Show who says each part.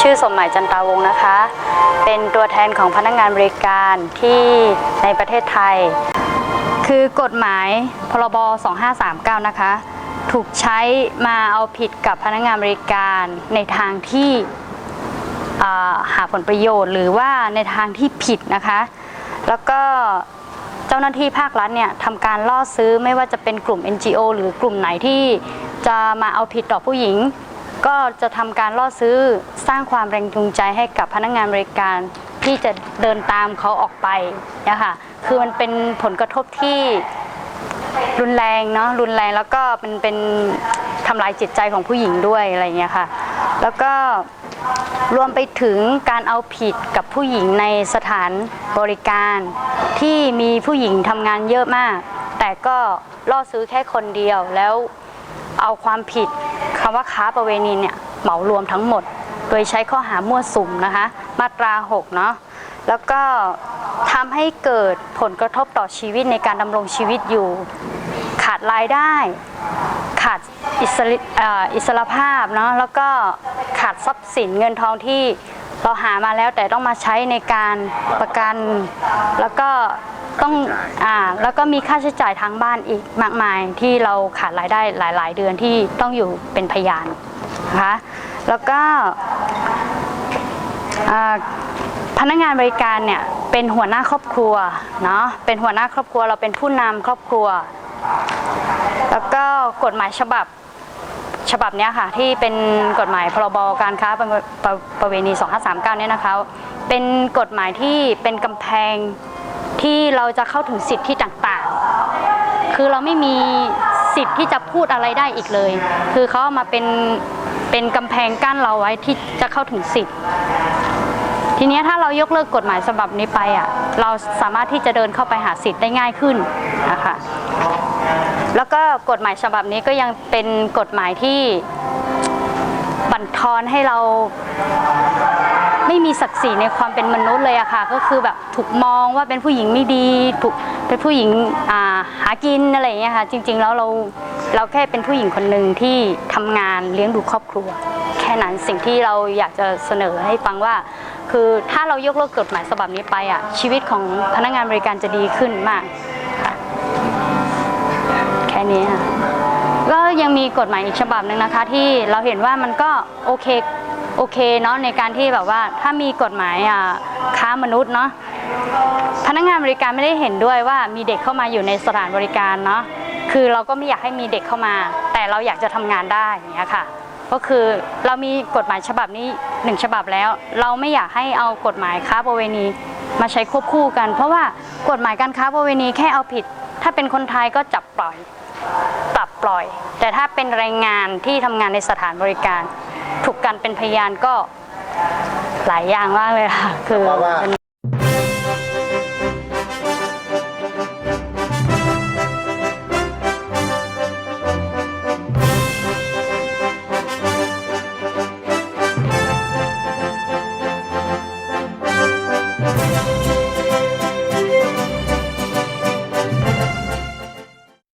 Speaker 1: ชื่อสมหมายจันตาวงนะคะ เป็นตัวแทนของพนักงานบริการที่ในประเทศไทย คือกฎหมายพรบ 2539 นะคะ ถูกใช้มาเอาผิดกับพนักงานบริการในทางที่อ่าหาผลประโยชน์ หรือว่าในทางที่ผิดนะคะ แล้วก็เจ้าหน้าที่ภาครัฐเนี่ยทำการล่อซื้อไม่ว่าจะเป็นกลุ่ม NGO หรือกลุ่มไหนที่จะมาเอาผิดต่อผู้หญิง ก็จะทำการล่อซื้อสร้างความแรงจูงใจให้กับพนักงานบริการที่จะเดินตามเขาออกไปนะคะคือมันเป็นผลกระทบที่รุนแรงเนาะรุนแรงแล้วก็เป็นเป็นทำลายจิตใจของผู้หญิงด้วยอะไรเงี้ยค่ะ แล้วก็รวมไปถึงการเอาผิดกับผู้หญิงในสถานบริการที่มีผู้หญิงทำงานเยอะมาก แต่ก็ล่อซื้อแค่คนเดียวแล้ว เอาความผิดคำว่าค้าประเวณีเนี่ยเหมารวมทั้งหมด โดยใช้ข้อหามั่วสุมนะคะ มาตรา6เนาะแล้วก็ทำให้เกิดผลกระทบต่อชีวิตในการดำรงชีวิตอยู่ ขาดรายได้ ขาดอิสริเอ่ออิสรภาพเนาะแล้วก็ขาดทรัพย์สินเงินทองที่เราหามาแล้วแต่ต้องมาใช้ในการประกัน แล้วก็ ต้องอ่าแล้วก็มีค่าใช้จ่ายทางบ้านอีกมากมายที่เราขาดรายได้หลาย ๆ เดือนที่ต้องอยู่เป็นพยานนะคะแล้วก็อ่าพนักงานบริการเนี่ยเป็นหัวหน้าครอบครัวเนาะเป็นหัวหน้าครอบครัวเราเป็นผู้นำครอบครัว แล้วก็กฎหมายฉบับฉบับเนี้ยค่ะที่เป็นกฎหมายพรบการค้าประประประเวณี 2539 เนี่ยนะคะเป็นกฎหมายที่เป็นกำแพง ที่เราจะเข้าถึงสิทธิต่างๆ คือเราไม่มีสิทธิ์ที่จะพูดอะไรได้อีกเลย คือเขาเอามาเป็นเป็นกำแพงกั้นเราไว้ที่จะเข้าถึงสิทธิ์ ทีเนี้ยถ้าเรายกเลิกกฎหมายฉบับนี้ไปอะ เราสามารถที่จะเดินเข้าไปหาสิทธิ์ได้ง่ายขึ้นนะคะแล้วก็กฎหมายฉบับนี้ก็ยังเป็นกฎหมายที่บั่นทอนให้เรา ไม่มีศักดิ์ศรีในความเป็นมนุษย์เลยอะค่ะ ก็คือแบบถูกมองว่าเป็นผู้หญิงไม่ดีถูกเป็นผู้หญิงาหากินอะไรอย่างเงี้ยค่ะ จริง ๆ แล้วเราเราแค่เป็นผู้หญิงคนหนึ่งที่ทำงานเลี้ยงดูครอบครัว แค่นั้นสิ่งที่เราอยากจะเสนอให้ฟังว่า คือถ้าเรายกเลิกกฎหมายฉบับนี้ไปอะชีวิตของพนักงานบริการจะดีขึ้นมากแค่นี้ค่ะก็ยังมีกฎหมายอีกฉบับหนึ่งนะคะ ที่เราเห็นว่ามันก็โอเค โอเคเนาะในการที่แบบว่าถ้ามีกฎหมายค้ามนุษย์เนาะพนักงานบริการไม่ได้เห็นด้วยว่ามีเด็กเข้ามาอยู่ในสถานบริการเนาะคือเราก็ไม่อยากให้มีเด็กเข้ามา แต่เราอยากจะทำงานได้อย่างเงี้ยค่ะ ก็คือเรามีกฎหมายฉบับนี้หนึ่งฉบับแล้ว เราไม่อยากให้เอากฎหมายค้าประเวณีมาใช้ควบคู่กัน เพราะว่ากฎหมายการค้าประเวณีแค่เอาผิด ถ้าเป็นคนไทยก็จับปล่อยปรับปล่อย แต่ถ้าเป็นแรงงานที่ทำงานในสถานบริการ ถูกกันเป็นพยานก็หลายอย่างมากเลยค่ะ คือ
Speaker 2: เพราะว่า